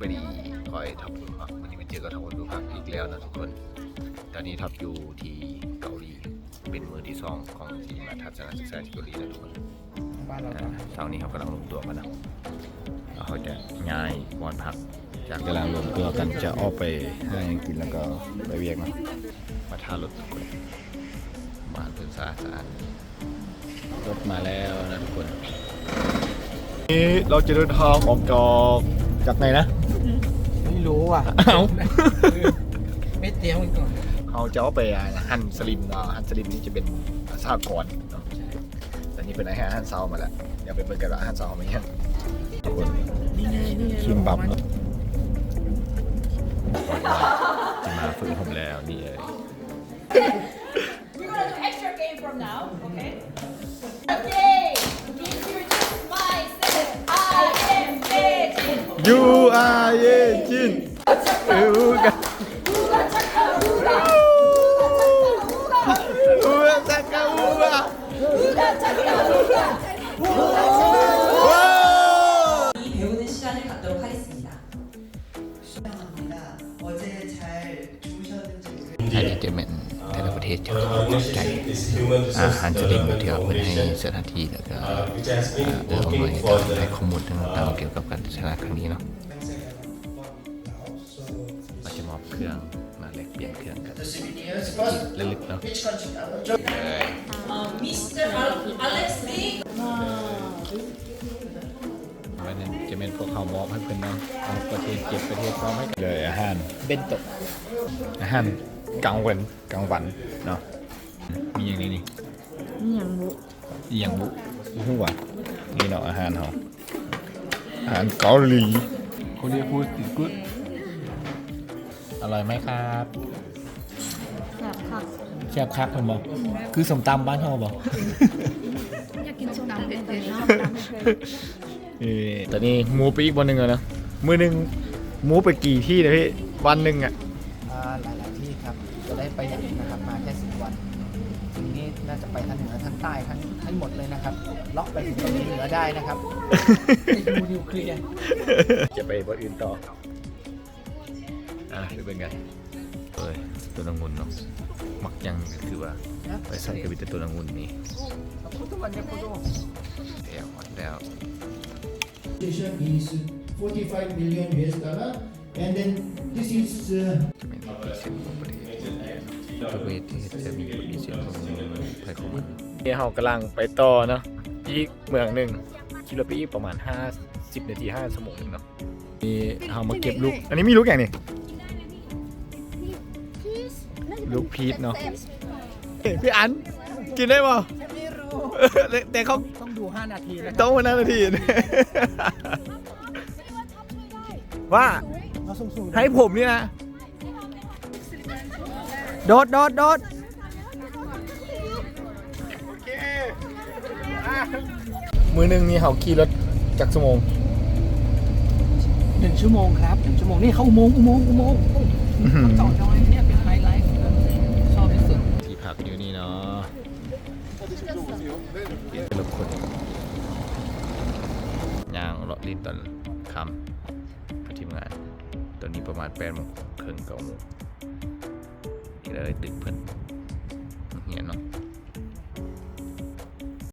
ไปดีคอยทับดูพักวันนี้มาเจอกับทับดูพักอีกแล้วนะทุกคน ตอนนี้ทับอยู่ที่เกาหลี เป็นมือที่สองของที่มาทัศนศึกษาที่เกาหลีนะทุกคนบ้านเราอ่าเช้านี้เขากำลังรวมตัวกันนะแล้วเขาจะย้ายบอนพัก จากกำลังรวมตัวกันจะออกไปห้างกินแล้วก็ไปเวียกเนาะมาท่ารถทุกคนบ้านเพื่อนสะอาดสะอาดรถมาแล้วนะทุกคนนี้เราจะเดินทางออกจาก จากไหนนะ ไม่รู้อะ เอ้า ไม่เตรียมกันก่อนเขาจะเอาไปฮันสลิมเนาะฮันสลิมนี่จะเป็นสหกรณ์เนาะแต่นี่เป็นอาหารฮันเซามาแล้วเดี๋ยวไปเบิ่งกันว่าอาหารเซาเขาไม่ยังทุกคนนี่ไงนี่ไงคิมบับเนาะจะมาฝึกผมแล้วนี่เลย 유아의 진. 우가 아니 때문에. เทศจะจัดใจอาหารจะเด็กเที่ยวเพื่อให้สถานที่แล้วก็เดินออกมาให้ข้อมูลต่างๆเกี่ยวกับการชนะครั้งนี้เนาะเราจะมอบเครื่องมาแลกเปลี่ยนเครื่องกันเล็กๆเนาะ Mr. Alexi วันนั้นจะเป็นพวกเขาวมอบให้เพื่อนเนาะเอาประเทศเจ็บประเทศพร้อมให้เลยอาหารเบนโตะอาหารกลางวันกลางวัน เนาะมีอย่างนี้นี่นี่ยังบุอีหยังบุหัวนี่เนาะอาหารเขาอาหารเกาหลีเขาเรียกพูดติดกุดอร่อยไหมครับแบบค่ะแซ่บครับเพิ่นบอกคือสมตำบ้านเฮาบอกอยากกินส้มตำเผ็ดๆเนาะเออตอนนี้หมูไปอีกวันหนึ่งแล้วนะมือหนึ่งหมูไปกี่ที่นะพี่วันหนึ่งอะอ่าหลายๆที่ครับ จะได้ไปอย่างนี้นะครับ มาแค่สิบวันทีนี้น่าจะไปทั้งเหนือทั้งใต้ทั้งทั้งหมดเลยนะครับเลาะไปถึงเกาหลีเหนือได้นะครับไปดูนิวเคลียร์จะไปบนอื่นต่อ อะไปเป็นไงเอ้ยตัวนังุนเนาะมักยังก็คือว่าไปใส่กระบิดแต่ตัวนังุนนี่ทุกวันเนี่ยคุณดูเดี๋ยวหมดแล้ว Station is 45 million US dollar, and then this is uh, จะเป็นพิเศษของประเทศประเทศที่จะมีพิเศษของไทยของมันนี่เรากำลังไปต่อเนาะอีกเมืองหนึ่งคิโลไปอีกประมาณ 50 นาที5ชั่วโมงหนึงเนาะนี่เรามาเก็บลูก อันนี้มีลูกอย่างนี่ลูกพีชเนาะเฮ้ยพี่อันกินได้ป่ะไม่รู้แต่เขาต้องดู 5 นาทีนะต้องวันนั้นนาที ว่าเราสูงๆให้ผมนี่นะ โดดโดดโดดมือหนึ่งนี่เขาขี่รถจากสมง หนึ่งชั่วโมงครับหนึ่งชั่วโมงนี่เขาอุโมงค์อุโมงค์อุโมงค์โอ้ยจอดน้อยเนี่ยเป็นไฮไลท์ชอบที่สุด ที่พักอยู่นี่เนาะเป็นรถคนยางเลาะลิ้นตอนคำกับทีมงาน ตอนนี้ประมาณแปดโมงครึ่งเก้าโมงนี่ เลยตึกเพิ่นเหียนเนาะ